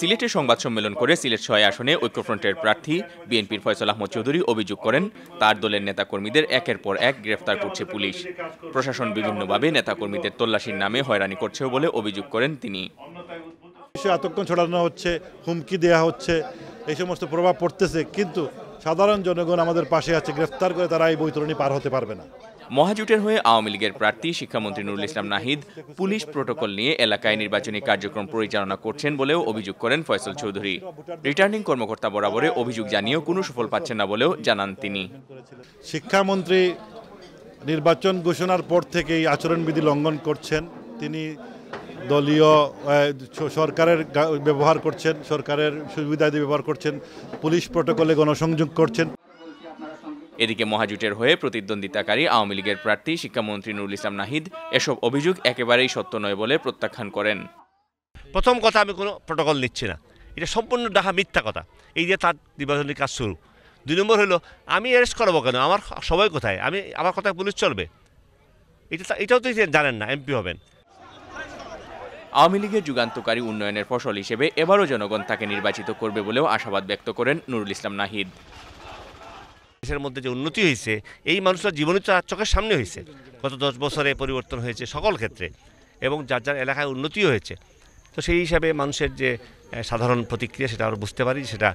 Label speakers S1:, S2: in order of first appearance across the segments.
S1: সিলেটে সংবাদ সম্মেলন করে সিলেট ছয় আসনে ঐক্যফ্রন্টের প্রার্থী বিএনপির ফয়সল আহমদ চৌধুরী অভিযোগ করেন তার দলের নেতাকর্মীদের একের পর এক গ্রেফতার করছে পুলিশ। প্রশাসন বিভিন্নভাবে নেতাকর্মীদের তল্লাশির নামে হয়রানি করছে বলে অভিযোগ করেন তিনি।
S2: আতঙ্ক ছড়ানো হচ্ছে হুমকি দেওয়া হচ্ছে এই সমস্ত প্রভাব পড়তেছে কিন্তু সাধারণ জনগণ আমাদের পাশে আছে গ্রেফতার করে তারা এই বৈতরণী পার হতে পারবে না।
S1: মহাজোটের হয়ে আওয়ামী লীগের প্রার্থী শিক্ষামন্ত্রী নুরুল ইসলাম নাহিদ পুলিশ প্রোটোকল নিয়ে এলাকায় নির্বাচনী কার্যক্রম পরিচালনা করছেন বলেও অভিযোগ করেন ফয়সল চৌধুরী। রিটার্নিং কর্মকর্তা বরাবরে অভিযোগ জানিয়েও কোনো সুফল পাচ্ছেন না বলেও জানান তিনি।
S2: শিক্ষামন্ত্রী নির্বাচন ঘোষণার পর থেকেই আচরণবিধি লঙ্ঘন করছেন। তিনি দলীয় সরকারের ব্যবহার করছেন সরকারের সুবিধাদি ব্যবহার করছেন পুলিশ প্রোটোকলে গণসংযোগ করছেন।
S1: এদিকে মহাজোটের হয়ে প্রতিদ্বন্দ্বিতাকারী আওয়ামী লীগের প্রার্থী শিক্ষামন্ত্রী নুরুল ইসলাম নাহিদ এসব অভিযোগ একেবারেই সত্য নয় বলে প্রত্যাখ্যান করেন।
S3: প্রথম কথা আমি কোনো প্রোটোকল নিচ্ছি না। এটা সম্পূর্ণ ডাহা মিথ্যা কথা। এই যে তার নির্বাচনী কাজ শুরু। দুই নম্বর হলো আমি অ্যারেস্ট করাবো কেন? আমার সবাই কোথায়? আমি আমার কথায় পুলিশ চলবে? এটা এটাও তো জানেন না এমপি হবেন।
S1: আওয়ামী লীগের যুগান্তকারী উন্নয়নের ফসল হিসেবে এবারও জনগণ তাকে নির্বাচিত করবে বলেও আশাবাদ ব্যক্ত করেন নুরুল ইসলাম নাহিদ।
S3: দেশের মধ্যে যে উন্নতি হয়েছে, এই মানুষটার জীবনই তো চোখের সামনে হয়েছে। গত দশ বছরে পরিবর্তন হয়েছে সকল ক্ষেত্রে এবং যার যার এলাকায় উন্নতিও হয়েছে। তো সেই হিসাবে মানুষের যে সাধারণ প্রতিক্রিয়া সেটা আমরা বুঝতে পারি, সেটা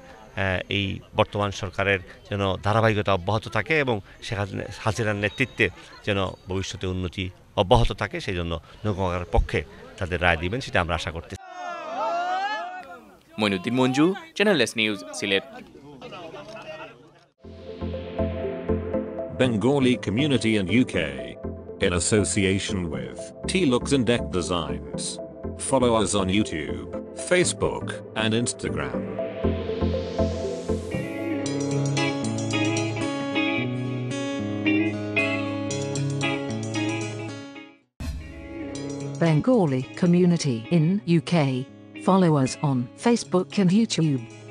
S3: এই বর্তমান সরকারের যেন ধারাবাহিকতা অব্যাহত থাকে এবং হাসিনা- হাসিনার নেতৃত্বে যেন ভবিষ্যতে উন্নতি অব্যাহত থাকে সেই জন্য নৌকার পক্ষে তাদের রায় দিবেন সেটা আমরা আশা করতে
S1: Moinuddin Manju channel S news Sylhet
S4: Bengali community and UK. In association with T Looks and Deck Designs. Follow us on YouTube, Facebook, and Instagram.
S5: Bengali community in UK. Follow us on Facebook and YouTube.